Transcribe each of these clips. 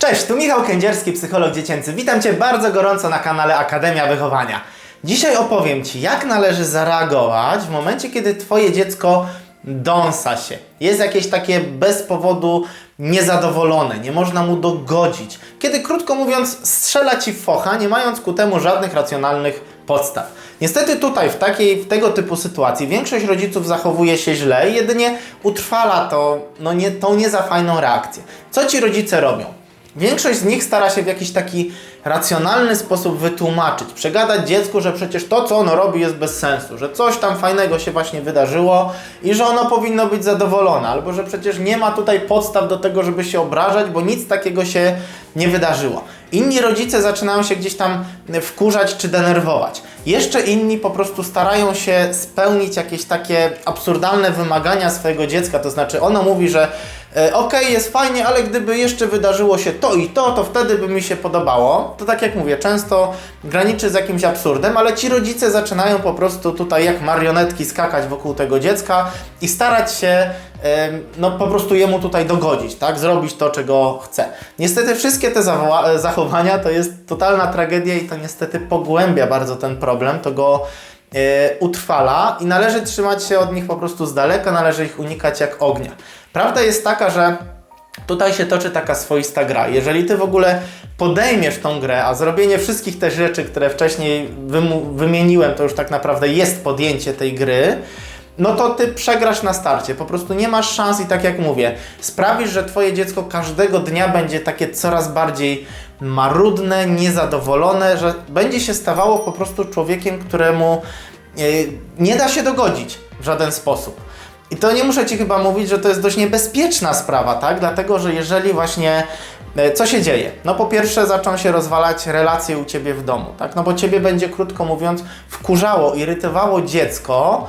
Cześć, tu Michał Kędzierski, psycholog dziecięcy. Witam Cię bardzo gorąco na kanale Akademia Wychowania. Dzisiaj opowiem Ci, jak należy zareagować w momencie, kiedy Twoje dziecko dąsa się. Jest jakieś takie bez powodu niezadowolone, nie można mu dogodzić. Kiedy, krótko mówiąc, strzela Ci w focha, nie mając ku temu żadnych racjonalnych podstaw. Niestety tutaj, w takiej, w tego typu sytuacji, większość rodziców zachowuje się źle i jedynie utrwala to, no nie, tą nie za fajną reakcję. Co ci rodzice robią? Większość z nich stara się w jakiś taki racjonalny sposób wytłumaczyć, przegadać dziecku, że przecież to, co ono robi, jest bez sensu, że coś tam fajnego się właśnie wydarzyło i że ono powinno być zadowolone, albo że przecież nie ma tutaj podstaw do tego, żeby się obrażać, bo nic takiego się nie wydarzyło. Inni rodzice zaczynają się gdzieś tam wkurzać czy denerwować. Jeszcze inni po prostu starają się spełnić jakieś takie absurdalne wymagania swojego dziecka, to znaczy ono mówi, że e, okej, jest fajnie, ale gdyby jeszcze wydarzyło się to i to, to wtedy by mi się podobało. To tak jak mówię, często graniczy z jakimś absurdem, ale ci rodzice zaczynają po prostu tutaj jak marionetki skakać wokół tego dziecka i starać się no po prostu jemu tutaj dogodzić, tak? Zrobić to, czego chce. Niestety wszystkie te e, zachowania to jest totalna tragedia i to niestety pogłębia bardzo ten problem, to go e, utrwala i należy trzymać się od nich po prostu z daleka, należy ich unikać jak ognia. Prawda jest taka, że Tutaj się toczy taka swoista gra. Jeżeli ty w ogóle podejmiesz tą grę, a zrobienie wszystkich tych rzeczy, które wcześniej wymieniłem, to już tak naprawdę jest podjęcie tej gry, no to ty przegrasz na starcie. Po prostu nie masz szans i tak jak mówię, sprawisz, że twoje dziecko każdego dnia będzie takie coraz bardziej marudne, niezadowolone, że będzie się stawało po prostu człowiekiem, któremu e, nie da się dogodzić w żaden sposób. I to nie muszę Ci chyba mówić, że to jest dość niebezpieczna sprawa, tak? Dlatego, że jeżeli właśnie e, co się dzieje? No po pierwsze zaczną się rozwalać relacje u Ciebie w domu, tak? No bo Ciebie będzie, krótko mówiąc, wkurzało, irytowało dziecko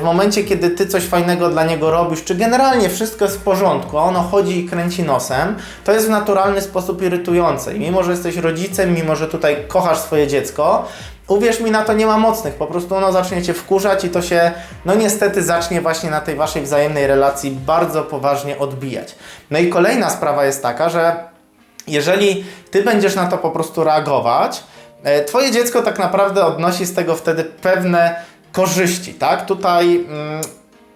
w momencie, kiedy Ty coś fajnego dla niego robisz, czy generalnie wszystko jest w porządku, a ono chodzi i kręci nosem, to jest w naturalny sposób irytujące. I mimo, że jesteś rodzicem, mimo, że tutaj kochasz swoje dziecko, Uwierz mi, na to nie ma mocnych, po prostu ono zacznie Cię wkurzać i to się, no niestety zacznie właśnie na tej Waszej wzajemnej relacji bardzo poważnie odbijać. No i kolejna sprawa jest taka, że jeżeli Ty będziesz na to po prostu reagować, e, Twoje dziecko tak naprawdę odnosi z tego wtedy pewne korzyści, tak? Tutaj mm,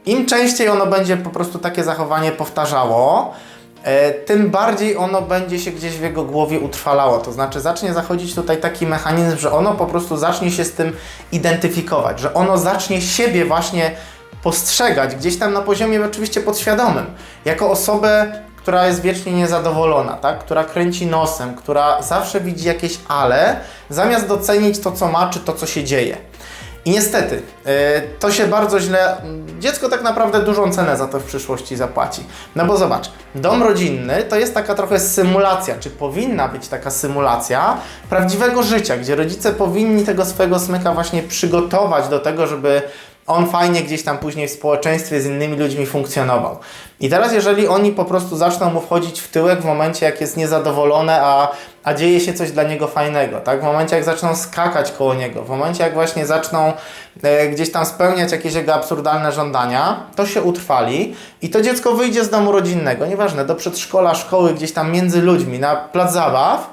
im częściej ono będzie po prostu takie zachowanie powtarzało, e, tym bardziej ono będzie się gdzieś w jego głowie utrwalało. To znaczy zacznie zachodzić tutaj taki mechanizm, że ono po prostu zacznie się z tym identyfikować, że ono zacznie siebie właśnie postrzegać gdzieś tam na poziomie oczywiście podświadomym, jako osobę, która jest wiecznie niezadowolona, tak? która kręci nosem, która zawsze widzi jakieś ale, zamiast docenić to, co ma, czy to, co się dzieje. I niestety, yy, to się bardzo źle. Dziecko tak naprawdę dużą cenę za to w przyszłości zapłaci. No bo zobacz, dom rodzinny to jest taka trochę symulacja, czy powinna być taka symulacja prawdziwego życia, gdzie rodzice powinni tego swojego smyka właśnie przygotować do tego, żeby on fajnie gdzieś tam później w społeczeństwie z innymi ludźmi funkcjonował. I teraz, jeżeli oni po prostu zaczną mu wchodzić w tyłek w momencie, jak jest niezadowolone, a, a dzieje się coś dla niego fajnego, tak? W momencie, jak zaczną skakać koło niego, w momencie, jak właśnie zaczną e, gdzieś tam spełniać jakieś jego absurdalne żądania, to się utrwali i to dziecko wyjdzie z domu rodzinnego, nieważne, do przedszkola, szkoły, gdzieś tam między ludźmi, na plac zabaw,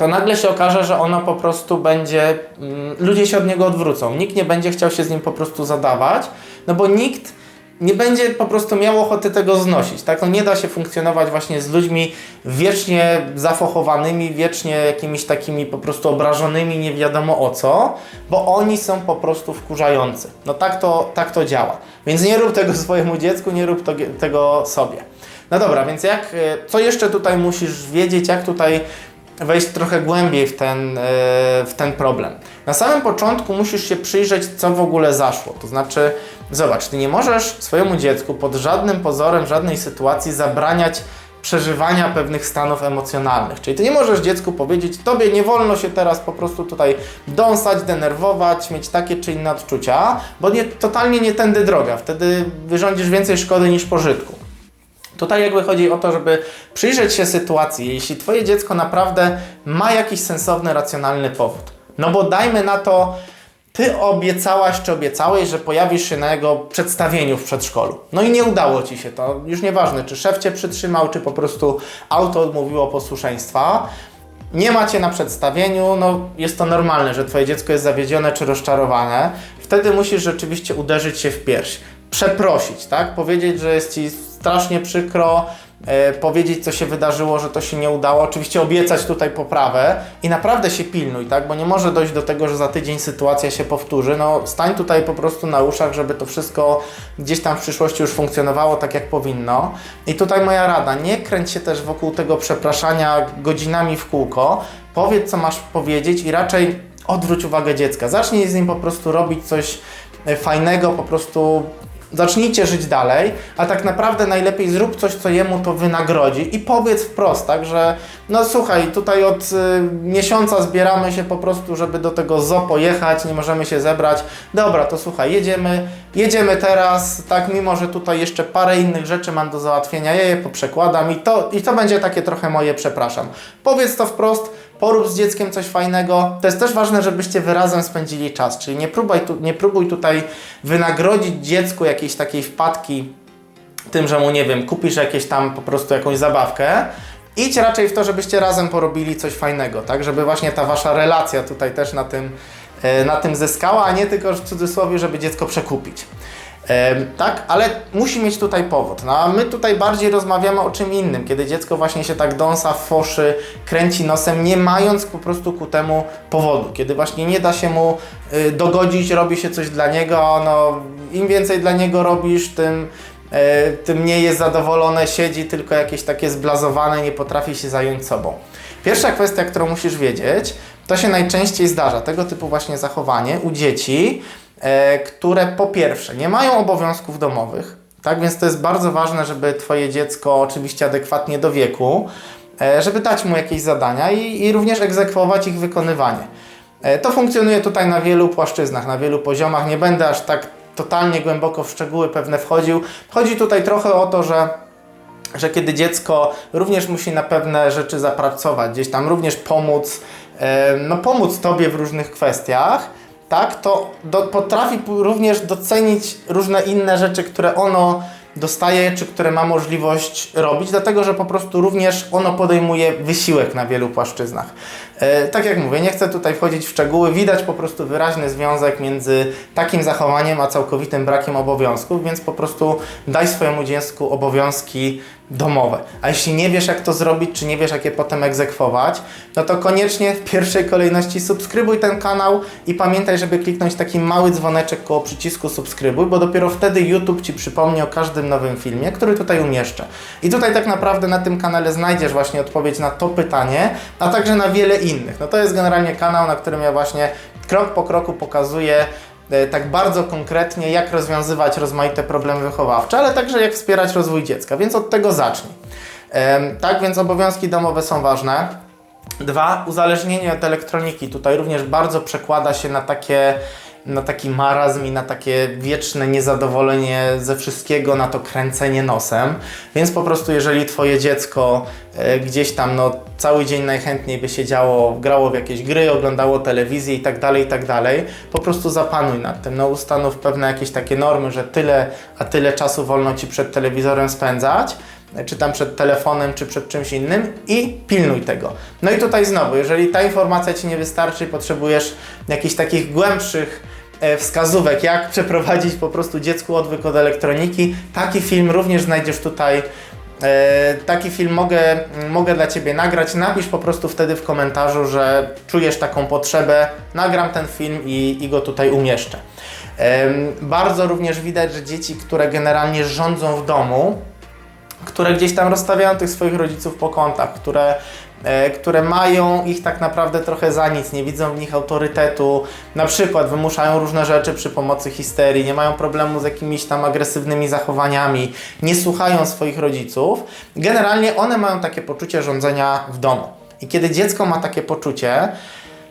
to nagle się okaże, że ono po prostu będzie, mm, ludzie się od niego odwrócą. Nikt nie będzie chciał się z nim po prostu zadawać, no bo nikt nie będzie po prostu miał ochoty tego znosić. Tak? No nie da się funkcjonować właśnie z ludźmi wiecznie zafochowanymi, wiecznie jakimiś takimi po prostu obrażonymi, nie wiadomo o co, bo oni są po prostu wkurzający. No tak to, tak to działa. Więc nie rób tego swojemu dziecku, nie rób to, tego sobie. No dobra, więc jak, e, co jeszcze tutaj musisz wiedzieć, jak tutaj wejść trochę głębiej w ten, e, w ten problem. Na samym początku musisz się przyjrzeć, co w ogóle zaszło. To znaczy, zobacz, ty nie możesz swojemu dziecku pod żadnym pozorem, żadnej sytuacji zabraniać przeżywania pewnych stanów emocjonalnych. Czyli ty nie możesz dziecku powiedzieć, tobie nie wolno się teraz po prostu tutaj dąsać, denerwować, mieć takie czy inne odczucia, bo nie, totalnie nie tędy droga. Wtedy wyrządzisz więcej szkody niż pożytku. Tutaj jakby chodzi o to, żeby przyjrzeć się sytuacji, jeśli Twoje dziecko naprawdę ma jakiś sensowny, racjonalny powód. No bo dajmy na to, ty obiecałaś czy obiecałeś, że pojawisz się na jego przedstawieniu w przedszkolu. No i nie udało ci się to. Już nieważne, czy szef cię przytrzymał, czy po prostu auto odmówiło posłuszeństwa. Nie macie na przedstawieniu, no jest to normalne, że twoje dziecko jest zawiedzione czy rozczarowane. Wtedy musisz rzeczywiście uderzyć się w pierś. Przeprosić, tak? Powiedzieć, że jest ci strasznie przykro, e, powiedzieć, co się wydarzyło, że to się nie udało. Oczywiście obiecać tutaj poprawę i naprawdę się pilnuj, tak? Bo nie może dojść do tego, że za tydzień sytuacja się powtórzy. No, stań tutaj po prostu na uszach, żeby to wszystko gdzieś tam w przyszłości już funkcjonowało tak, jak powinno. I tutaj moja rada, nie kręć się też wokół tego przepraszania godzinami w kółko. Powiedz, co masz powiedzieć i raczej odwróć uwagę dziecka. Zacznij z nim po prostu robić coś e, fajnego, po prostu zacznijcie żyć dalej, a tak naprawdę najlepiej zrób coś, co jemu to wynagrodzi i powiedz wprost, tak, że no słuchaj, tutaj od y, miesiąca zbieramy się po prostu, żeby do tego zoo pojechać, nie możemy się zebrać. Dobra, to słuchaj, jedziemy, jedziemy teraz, tak, mimo że tutaj jeszcze parę innych rzeczy mam do załatwienia, ja je poprzekładam i to, i to będzie takie trochę moje przepraszam. Powiedz to wprost, porób z dzieckiem coś fajnego. To jest też ważne, żebyście wy razem spędzili czas, czyli nie próbuj, tu, nie próbuj tutaj wynagrodzić dziecku jakiejś takiej wpadki tym, że mu, nie wiem, kupisz jakieś tam po prostu jakąś zabawkę. Idź raczej w to, żebyście razem porobili coś fajnego, tak? Żeby właśnie ta wasza relacja tutaj też na tym, e, na tym zyskała, a nie tylko w cudzysłowie, żeby dziecko przekupić. Tak, ale musi mieć tutaj powód. No a my tutaj bardziej rozmawiamy o czym innym, kiedy dziecko właśnie się tak dąsa, foszy, kręci nosem, nie mając po prostu ku temu powodu. Kiedy właśnie nie da się mu y, dogodzić, robi się coś dla niego, no im więcej dla niego robisz, tym, y, tym mniej jest zadowolone, siedzi tylko jakieś takie zblazowane, nie potrafi się zająć sobą. Pierwsza kwestia, którą musisz wiedzieć, to się najczęściej zdarza, tego typu właśnie zachowanie u dzieci, e, które po pierwsze nie mają obowiązków domowych, tak więc to jest bardzo ważne, żeby Twoje dziecko, oczywiście adekwatnie do wieku, e, żeby dać mu jakieś zadania i, i również egzekwować ich wykonywanie. E, To funkcjonuje tutaj na wielu płaszczyznach, na wielu poziomach. Nie będę aż tak totalnie głęboko w szczegóły pewne wchodził. Chodzi tutaj trochę o to, że że kiedy dziecko również musi na pewne rzeczy zapracować, gdzieś tam również pomóc, e, no pomóc Tobie w różnych kwestiach, tak, to do, potrafi również docenić różne inne rzeczy, które ono dostaje, czy które ma możliwość robić, dlatego że po prostu również ono podejmuje wysiłek na wielu płaszczyznach. E, tak jak mówię, nie chcę tutaj wchodzić w szczegóły, widać po prostu wyraźny związek między takim zachowaniem a całkowitym brakiem obowiązków, więc po prostu daj swojemu dziecku obowiązki domowe. A jeśli nie wiesz, jak to zrobić, czy nie wiesz, jak je potem egzekwować, no to koniecznie w pierwszej kolejności subskrybuj ten kanał i pamiętaj, żeby kliknąć taki mały dzwoneczek koło przycisku subskrybuj, bo dopiero wtedy YouTube Ci przypomni o każdym nowym filmie, który tutaj umieszczę. I tutaj tak naprawdę na tym kanale znajdziesz właśnie odpowiedź na to pytanie, a także na wiele innych. No to jest generalnie kanał, na którym ja właśnie krok po kroku pokazuję e, tak bardzo konkretnie, jak rozwiązywać rozmaite problemy wychowawcze, ale także jak wspierać rozwój dziecka, więc od tego zacznij. Tak więc obowiązki domowe są ważne. Dwa, uzależnienie od elektroniki. Tutaj również bardzo przekłada się na takie na taki marazm i na takie wieczne niezadowolenie ze wszystkiego, na to kręcenie nosem. Więc po prostu, jeżeli Twoje dziecko e, gdzieś tam no, cały dzień najchętniej by siedziało, grało w jakieś gry, oglądało telewizję i tak dalej, i tak dalej, po prostu zapanuj nad tym. No, ustanów pewne jakieś takie normy, że tyle, a tyle czasu wolno Ci przed telewizorem spędzać czy tam przed telefonem, czy przed czymś innym i pilnuj tego. No i tutaj znowu, jeżeli ta informacja Ci nie wystarczy, potrzebujesz jakichś takich głębszych e, wskazówek, jak przeprowadzić po prostu dziecku odwyk od elektroniki, taki film również znajdziesz tutaj. E, taki film mogę, mogę dla Ciebie nagrać. Napisz po prostu wtedy w komentarzu, że czujesz taką potrzebę. Nagram ten film i, i go tutaj umieszczę. Em, Bardzo również widać, że dzieci, które generalnie rządzą w domu, które gdzieś tam rozstawiają tych swoich rodziców po kątach, które, e, które mają ich tak naprawdę trochę za nic, nie widzą w nich autorytetu, na przykład wymuszają różne rzeczy przy pomocy histerii, nie mają problemu z jakimiś tam agresywnymi zachowaniami, nie słuchają swoich rodziców. Generalnie one mają takie poczucie rządzenia w domu. I kiedy dziecko ma takie poczucie,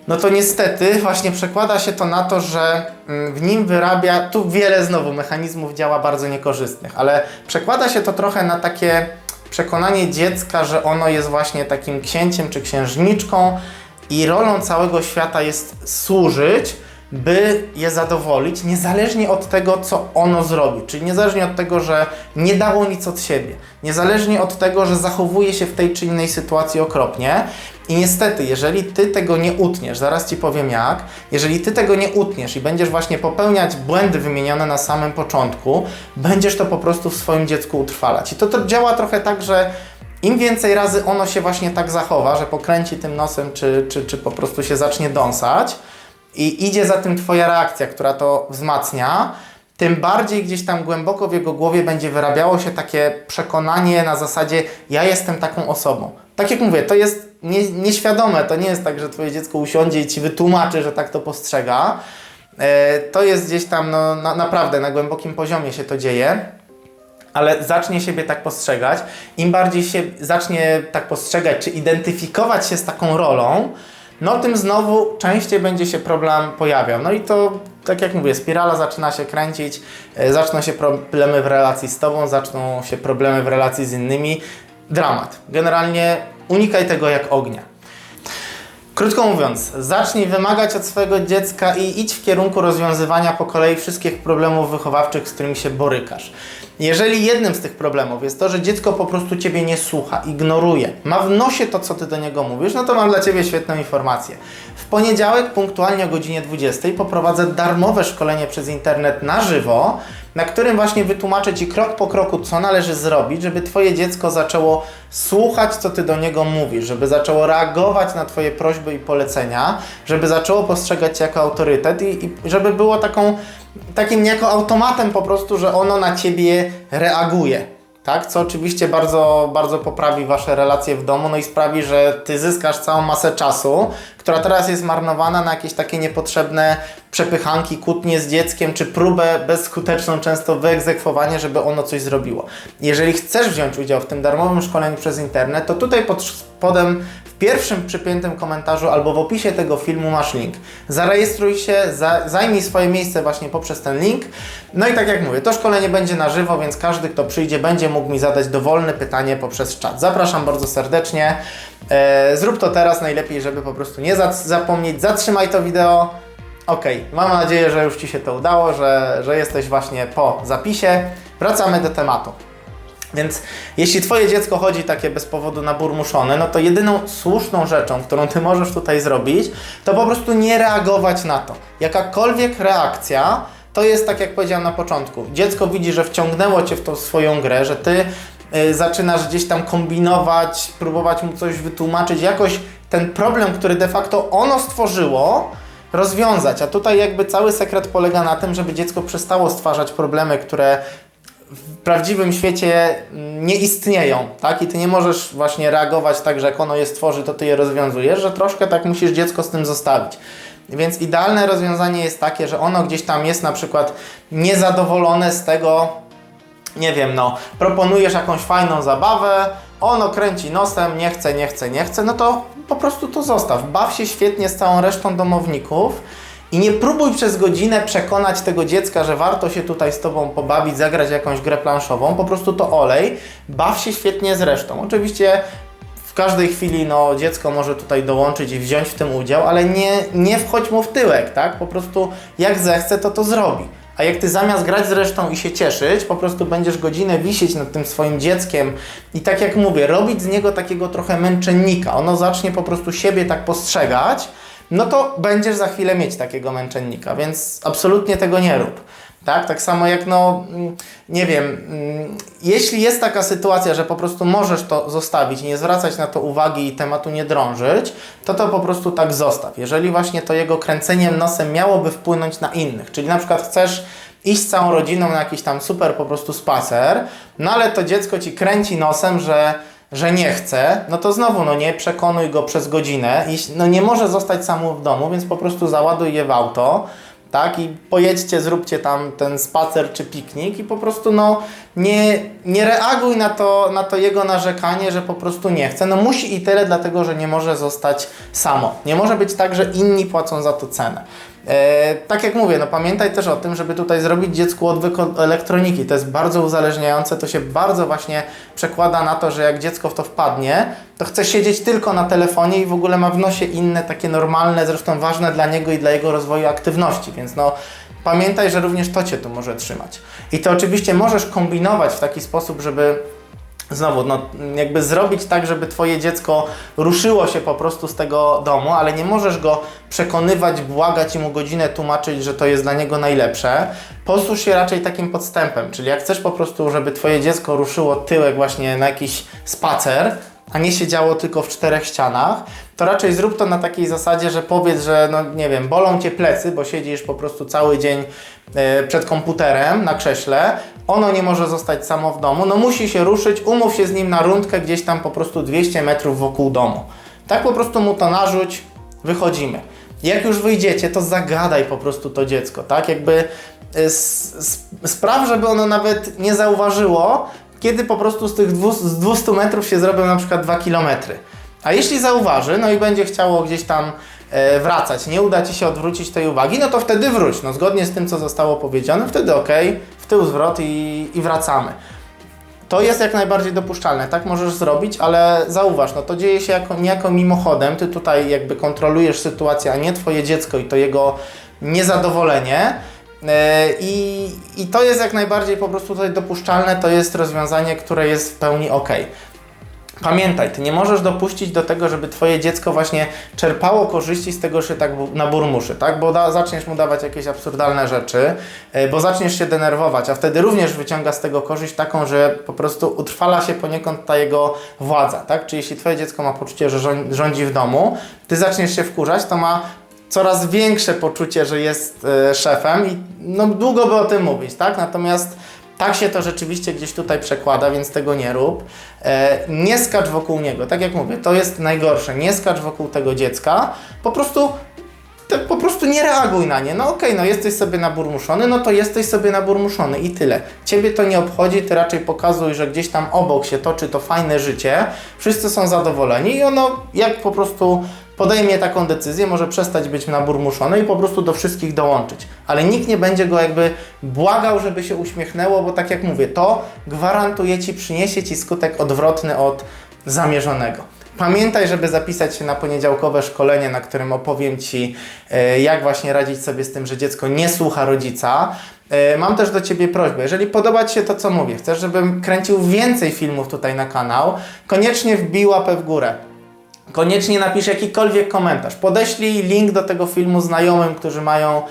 no to niestety właśnie przekłada się to na to, że mm, w nim wyrabia, tu wiele znowu mechanizmów działa bardzo niekorzystnych, ale przekłada się to trochę na takie przekonanie dziecka, że ono jest właśnie takim księciem czy księżniczką i rolą całego świata jest służyć by je zadowolić, niezależnie od tego, co ono zrobi. Czyli niezależnie od tego, że nie dało nic od siebie, niezależnie od tego, że zachowuje się w tej czy innej sytuacji okropnie. I niestety, jeżeli ty tego nie utniesz, zaraz ci powiem jak, jeżeli ty tego nie utniesz i będziesz właśnie popełniać błędy wymienione na samym początku, będziesz to po prostu w swoim dziecku utrwalać. I to, to działa trochę tak, że im więcej razy ono się właśnie tak zachowa, że pokręci tym nosem, czy, czy, czy po prostu się zacznie dąsać i idzie za tym Twoja reakcja, która to wzmacnia, tym bardziej gdzieś tam głęboko w jego głowie będzie wyrabiało się takie przekonanie na zasadzie ja jestem taką osobą. Tak jak mówię, to jest nie, nieświadome, to nie jest tak, że Twoje dziecko usiądzie i Ci wytłumaczy, że tak to postrzega. E, to jest gdzieś tam no, na, naprawdę na głębokim poziomie się to dzieje ale zacznie siebie tak postrzegać, im bardziej się zacznie tak postrzegać, czy identyfikować się z taką rolą, no tym znowu częściej będzie się problem pojawiał. No i to, tak jak mówię, spirala zaczyna się kręcić, e, zaczną się problemy w relacji z Tobą, zaczną się problemy w relacji z innymi. Dramat. Generalnie unikaj tego jak ognia. Krótko mówiąc, zacznij wymagać od swojego dziecka i idź w kierunku rozwiązywania po kolei wszystkich problemów wychowawczych, z którymi się borykasz. Jeżeli jednym z tych problemów jest to, że dziecko po prostu Ciebie nie słucha, ignoruje, ma w nosie to, co Ty do niego mówisz, no to mam dla Ciebie świetną informację. W poniedziałek punktualnie o godzinie 20 poprowadzę darmowe szkolenie przez internet na żywo, na którym właśnie wytłumaczę Ci krok po kroku, co należy zrobić, żeby Twoje dziecko zaczęło słuchać, co Ty do niego mówisz, żeby zaczęło reagować na Twoje prośby i polecenia, żeby zaczęło postrzegać Cię jako autorytet i, i żeby było taką, takim niejako automatem po prostu, że ono na Ciebie reaguje tak? Co oczywiście bardzo, bardzo poprawi Wasze relacje w domu, no i sprawi, że Ty zyskasz całą masę czasu, która teraz jest marnowana na jakieś takie niepotrzebne przepychanki, kłótnie z dzieckiem, czy próbę bezskuteczną często wyegzekwowania, żeby ono coś zrobiło. Jeżeli chcesz wziąć udział w tym darmowym szkoleniu przez internet, to tutaj pod spodem pierwszym przypiętym komentarzu albo w opisie tego filmu masz link. Zarejestruj się, za, zajmij swoje miejsce właśnie poprzez ten link. No i tak jak mówię, to szkolenie będzie na żywo, więc każdy, kto przyjdzie, będzie mógł mi zadać dowolne pytanie poprzez czat. Zapraszam bardzo serdecznie. E, zrób to teraz najlepiej, żeby po prostu nie zapomnieć. Zatrzymaj to wideo. Ok, mam nadzieję, że już Ci się to udało, że, że jesteś właśnie po zapisie. Wracamy do tematu. Więc jeśli Twoje dziecko chodzi takie bez powodu naburmuszone, no to jedyną słuszną rzeczą, którą Ty możesz tutaj zrobić, to po prostu nie reagować na to. Jakakolwiek reakcja, to jest tak jak powiedziałem na początku. Dziecko widzi, że wciągnęło Cię w tą swoją grę, że Ty y, zaczynasz gdzieś tam kombinować, próbować mu coś wytłumaczyć, jakoś ten problem, który de facto ono stworzyło, rozwiązać. A tutaj jakby cały sekret polega na tym, żeby dziecko przestało stwarzać problemy, które w prawdziwym świecie nie istnieją, tak? I ty nie możesz właśnie reagować tak, że jak ono je stworzy, to ty je rozwiązujesz, że troszkę tak musisz dziecko z tym zostawić. Więc idealne rozwiązanie jest takie, że ono gdzieś tam jest na przykład niezadowolone z tego, nie wiem, no, proponujesz jakąś fajną zabawę, ono kręci nosem, nie chce, nie chce, nie chce, no to po prostu to zostaw. Baw się świetnie z całą resztą domowników i nie próbuj przez godzinę przekonać tego dziecka, że warto się tutaj z Tobą pobawić, zagrać jakąś grę planszową, po prostu to olej, baw się świetnie z resztą. Oczywiście w każdej chwili no, dziecko może tutaj dołączyć i wziąć w tym udział, ale nie, nie wchodź mu w tyłek, tak? Po prostu jak zechce, to to zrobi. A jak ty zamiast grać z resztą i się cieszyć, po prostu będziesz godzinę wisieć nad tym swoim dzieckiem i tak jak mówię, robić z niego takiego trochę męczennika. Ono zacznie po prostu siebie tak postrzegać, no to będziesz za chwilę mieć takiego męczennika, więc absolutnie tego nie rób. Tak? tak samo jak, no, mm, nie wiem, mm, jeśli jest taka sytuacja, że po prostu możesz to zostawić, nie zwracać na to uwagi i tematu nie drążyć, to to po prostu tak zostaw. Jeżeli właśnie to jego kręceniem nosem miałoby wpłynąć na innych, czyli na przykład chcesz iść z całą rodziną na jakiś tam super po prostu spacer, no ale to dziecko ci kręci nosem, że że nie chce, no to znowu, no nie przekonuj go przez godzinę. No nie może zostać sam w domu, więc po prostu załaduj je w auto, tak? I pojedźcie, zróbcie tam ten spacer czy piknik i po prostu no nie, nie reaguj na to, na to jego narzekanie, że po prostu nie chce. No musi i tyle, dlatego że nie może zostać samo. Nie może być tak, że inni płacą za to cenę. E, tak jak mówię, no pamiętaj też o tym, żeby tutaj zrobić dziecku odwyk od elektroniki. To jest bardzo uzależniające, to się bardzo właśnie przekłada na to, że jak dziecko w to wpadnie, to chce siedzieć tylko na telefonie i w ogóle ma w nosie inne takie normalne, zresztą ważne dla niego i dla jego rozwoju aktywności, więc no pamiętaj, że również to Cię tu może trzymać. I to oczywiście możesz kombinować w taki sposób, żeby Znowu, no, jakby zrobić tak, żeby Twoje dziecko ruszyło się po prostu z tego domu, ale nie możesz go przekonywać, błagać i mu godzinę tłumaczyć, że to jest dla niego najlepsze. Posłuż się raczej takim podstępem, czyli jak chcesz po prostu, żeby Twoje dziecko ruszyło tyłek właśnie na jakiś spacer, a nie siedziało tylko w czterech ścianach, to raczej zrób to na takiej zasadzie, że powiedz, że no nie wiem, bolą cię plecy, bo siedzisz po prostu cały dzień e, przed komputerem na krześle, ono nie może zostać samo w domu, no musi się ruszyć, umów się z nim na rundkę gdzieś tam po prostu 200 metrów wokół domu. Tak po prostu mu to narzuć, wychodzimy. Jak już wyjdziecie, to zagadaj po prostu to dziecko, tak? Jakby s- spraw, żeby ono nawet nie zauważyło, kiedy po prostu z tych 200, z 200 metrów się zrobią na przykład 2 kilometry. A jeśli zauważy, no i będzie chciało gdzieś tam e, wracać, nie uda Ci się odwrócić tej uwagi, no to wtedy wróć, no zgodnie z tym, co zostało powiedziane, wtedy ok, w tył zwrot i, i wracamy. To jest jak najbardziej dopuszczalne, tak możesz zrobić, ale zauważ, no to dzieje się jako, niejako mimochodem, ty tutaj jakby kontrolujesz sytuację, a nie twoje dziecko i to jego niezadowolenie. E, I, I to jest jak najbardziej po prostu tutaj dopuszczalne, to jest rozwiązanie, które jest w pełni ok. Pamiętaj, ty nie możesz dopuścić do tego, żeby twoje dziecko właśnie czerpało korzyści z tego, że tak bu- naburmuszy, tak? Bo da, zaczniesz mu dawać jakieś absurdalne rzeczy, e, bo zaczniesz się denerwować, a wtedy również wyciąga z tego korzyść taką, że po prostu utrwala się poniekąd ta jego władza, tak? Czyli jeśli twoje dziecko ma poczucie, że rząd- rządzi w domu, ty zaczniesz się wkurzać, to ma coraz większe poczucie, że jest e, szefem i no długo by o tym mówić, tak? Natomiast tak się to rzeczywiście gdzieś tutaj przekłada, więc tego nie rób. E, nie skacz wokół niego, tak jak mówię, to jest najgorsze. Nie skacz wokół tego dziecka, po prostu po prostu nie reaguj na nie. No okej, no jesteś sobie naburmuszony, no to jesteś sobie naburmuszony i tyle. Ciebie to nie obchodzi, ty raczej pokazuj, że gdzieś tam obok się toczy to fajne życie, wszyscy są zadowoleni i ono jak po prostu podejmie taką decyzję, może przestać być naburmuszony i po prostu do wszystkich dołączyć. Ale nikt nie będzie go jakby błagał, żeby się uśmiechnęło, bo tak jak mówię, to gwarantuje Ci, przyniesie Ci skutek odwrotny od zamierzonego. Pamiętaj, żeby zapisać się na poniedziałkowe szkolenie, na którym opowiem Ci, e, jak właśnie radzić sobie z tym, że dziecko nie słucha rodzica. E, Mam też do Ciebie prośbę, jeżeli podoba Ci się to, co mówię, chcesz, żebym kręcił więcej filmów tutaj na kanał, koniecznie wbij łapę w górę. Koniecznie napisz jakikolwiek komentarz. Podeślij link do tego filmu znajomym, którzy mają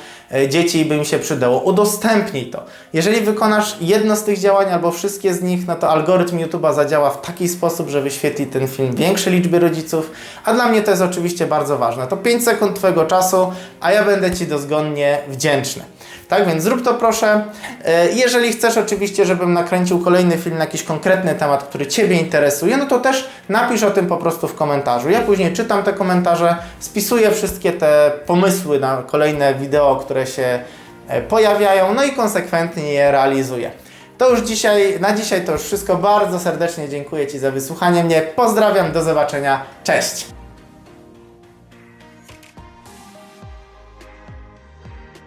dzieci i by im się przydało. Udostępnij to. Jeżeli wykonasz jedno z tych działań albo wszystkie z nich, no to algorytm YouTube'a zadziała w taki sposób, że wyświetli ten film większej liczbie rodziców, a dla mnie to jest oczywiście bardzo ważne. To 5 sekund Twojego czasu, a ja będę Ci dozgonnie wdzięczny. Tak więc zrób to proszę. E, Jeżeli chcesz oczywiście, żebym nakręcił kolejny film na jakiś konkretny temat, który Ciebie interesuje, no to też napisz o tym po prostu w komentarzu. Ja później czytam te komentarze, spisuję wszystkie te pomysły na kolejne wideo, które się e, pojawiają, no i konsekwentnie je realizuję. To już dzisiaj, na dzisiaj to już wszystko. Bardzo serdecznie dziękuję Ci za wysłuchanie mnie. Pozdrawiam, do zobaczenia. Cześć!